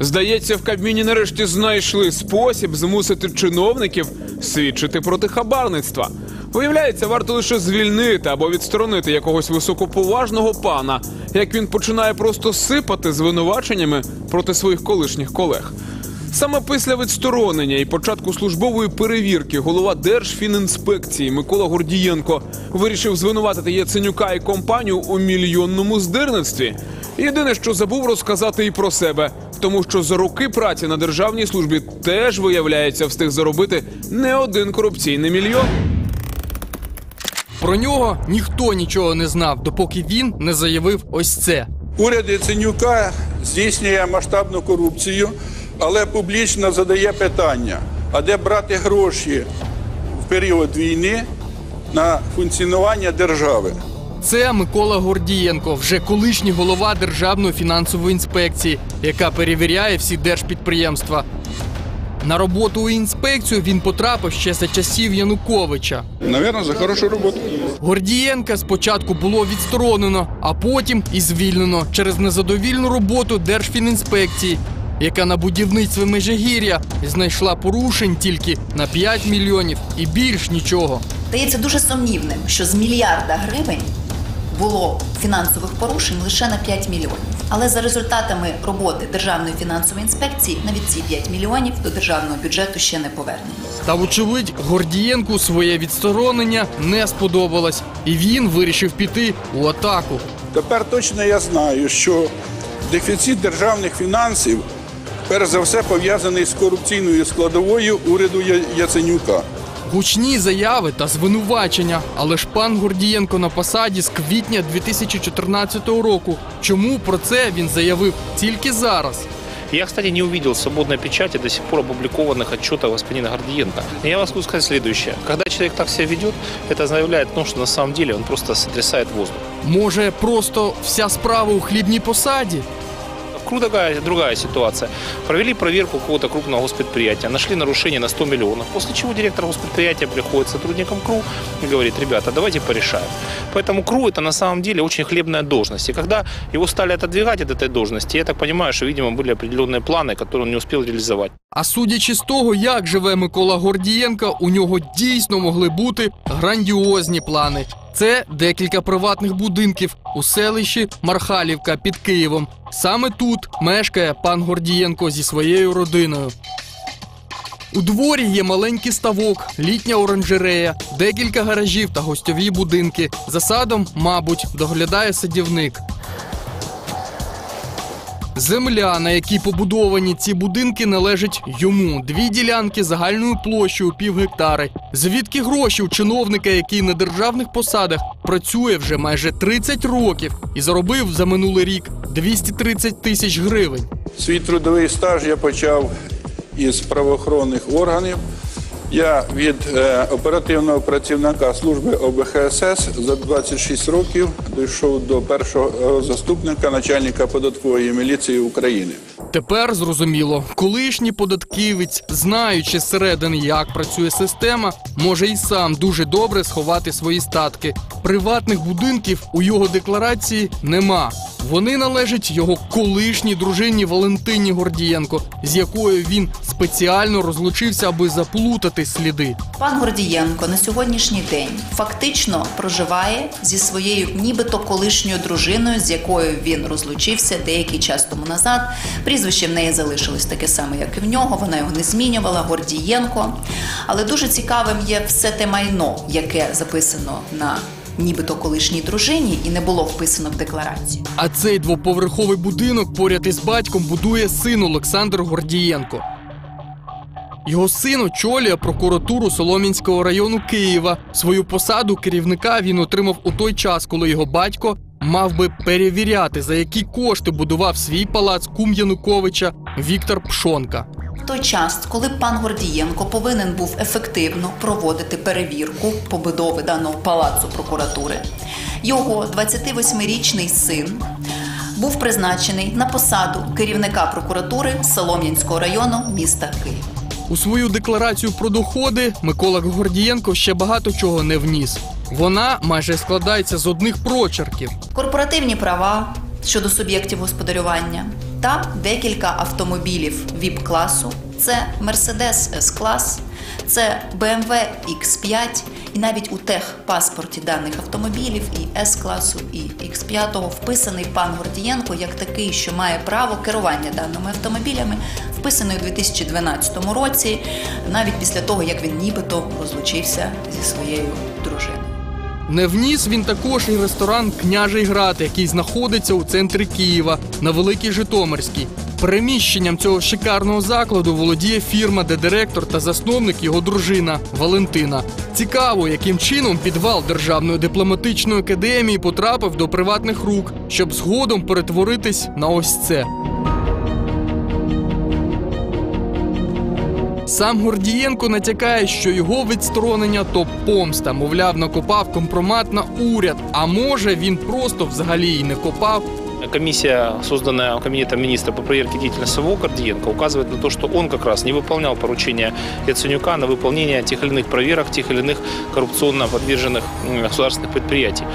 Здається, в Кабміні нарешті знайшли спосіб змусити чиновників свідчити проти хабарництва. Виявляється, варто лише звільнити або відсторонити якогось високоповажного пана, як він починає просто сипати звинуваченнями проти своїх колишніх колег. Саме після відсторонення і початку службової перевірки голова Держфінінспекції Микола Гордієнко вирішив звинуватити Яценюка і компанію у мільйонному здирництві. Єдине, що забув розказати і про себе, тому що за роки праці на державній службі теж виявляється встиг заробити не один корупційний мільйон. Про нього ніхто нічого не знав, допоки він не заявив ось це. Уряд Яценюка здійснює масштабну корупцію, але публічно задає питання: а де брати гроші в період війни на функціонування держави? Це Микола Гордієнко, вже колишній голова Державної фінансової інспекції, яка перевіряє всі держпідприємства. На роботу у інспекцію він потрапив ще за часів Януковича. Навірно, за хорошу роботу. Гордієнка спочатку було відсторонено, а потім і звільнено через незадовільну роботу Держфінінспекції, яка на будівництві Межигір'я знайшла порушень тільки на 5 мільйонів і більш нічого. Здається дуже сумнівним, що з мільярда гривень було фінансових порушень лише на 5 мільйонів. Але за результатами роботи Державної фінансової інспекції навіть ці 5 мільйонів до державного бюджету ще не повернені. Та, вочевидь, Гордієнку своє відсторонення не сподобалось, і він вирішив піти у атаку. Тепер точно я знаю, що дефіцит державних фінансів перш за все пов'язаний з корупційною складовою уряду Я- Яценюка. Гучні заяви та звинувачення, але ж пан Гордієнко на посаді з квітня 2014 року. Чому про це він заявив тільки зараз? Я, кстати, не увидел в свободной печати до сих пор опубликованных отчетов господина Гордиенко. Я вам могу сказать следующее. Когда человек так себя ведет, это заявляет о том, что на самом деле он просто сотрясает воздух. Може, просто вся справа у хлібній посаді? В КРУ другая, другая ситуация. Провели проверку какого-то крупного госпредприятия, нашли нарушение на 100 миллионов, после чего директор госпредприятия приходит к сотрудникам КРУ и говорит, ребята, давайте порешаем. Поэтому КРУ это на самом деле очень хлебная должность. И когда его стали отодвигать от этой должности, я так понимаю, что, видимо, были определенные планы, которые он не успел реализовать. А судячи з того, як живе Микола Гордієнка, у нього дійсно могли бути грандіозні плани. Це декілька приватних будинків у селищі Мархалівка під Києвом. Саме тут мешкає пан Гордієнко зі своєю родиною. У дворі є маленький ставок, літня оранжерея, декілька гаражів та гостьові будинки. За садом, мабуть, доглядає садівник. Земля, на якій побудовані ці будинки, належить йому. Дві ділянки загальною площею пів гектари. Звідки гроші у чиновника, який на державних посадах працює вже майже 30 років і заробив за минулий рік 230 тисяч гривень. Свій трудовий стаж я почав із правоохоронних органів. Я від е, оперативного працівника служби ОБХСС за 26 років дійшов до першого заступника начальника податкової міліції України. Тепер зрозуміло, колишній податківець, знаючи зсередини, як працює система, може і сам дуже добре сховати свої статки. Приватних будинків у його декларації нема. Вони належать його колишній дружині Валентині Гордієнко, з якою він спеціально розлучився, аби заплутати сліди. Пан Гордієнко на сьогоднішній день фактично проживає зі своєю нібито колишньою дружиною, з якою він розлучився деякий час тому назад. Прізвище в неї залишилось таке саме, як і в нього. Вона його не змінювала. Гордієнко. Але дуже цікавим є все те майно, яке записано на нібито колишній дружині і не було вписано в декларацію. А цей двоповерховий будинок поряд із батьком будує син Олександр Гордієнко. Його син очолює прокуратуру Солом'янського району Києва. Свою посаду керівника він отримав у той час, коли його батько мав би перевіряти, за які кошти будував свій палац кум Януковича Віктор Пшонка. В той час, коли пан Гордієнко повинен був ефективно проводити перевірку побудови даного палацу прокуратури, його 28-річний син був призначений на посаду керівника прокуратури Солом'янського району міста Києва. У свою декларацію про доходи Микола Гордієнко ще багато чого не вніс. Вона майже складається з одних прочерків. Корпоративні права щодо суб'єктів господарювання, та декілька автомобілів ВІП-класу. Це Mercedes S-клас, це BMW X5, і навіть у техпаспорті даних автомобілів і С-класу, і X5 вписаний пан Гордієнко як такий, що має право керування даними автомобілями, вписаний у 2012 році, навіть після того, як він нібито розлучився зі своєю дружиною. Не вніс він також і ресторан Княжий Град, який знаходиться у центрі Києва на Великій Житомирській. Переміщенням цього шикарного закладу володіє фірма, де директор та засновник його дружина Валентина. Цікаво, яким чином підвал Державної дипломатичної академії потрапив до приватних рук, щоб згодом перетворитись на ось це. Сам Гордієнко натякає, що його відсторонення то помста, мовляв, накопав компромат на уряд. А може він просто взагалі й не копав. Комиссия, созданная Кабинетом министра по проверке деятельности самого Гордиенко, указывает на то, что он как раз не выполнял поручения Яценюка на выполнение тех или иных проверок, тех или иных коррупционно подверженных м, государственных предприятий.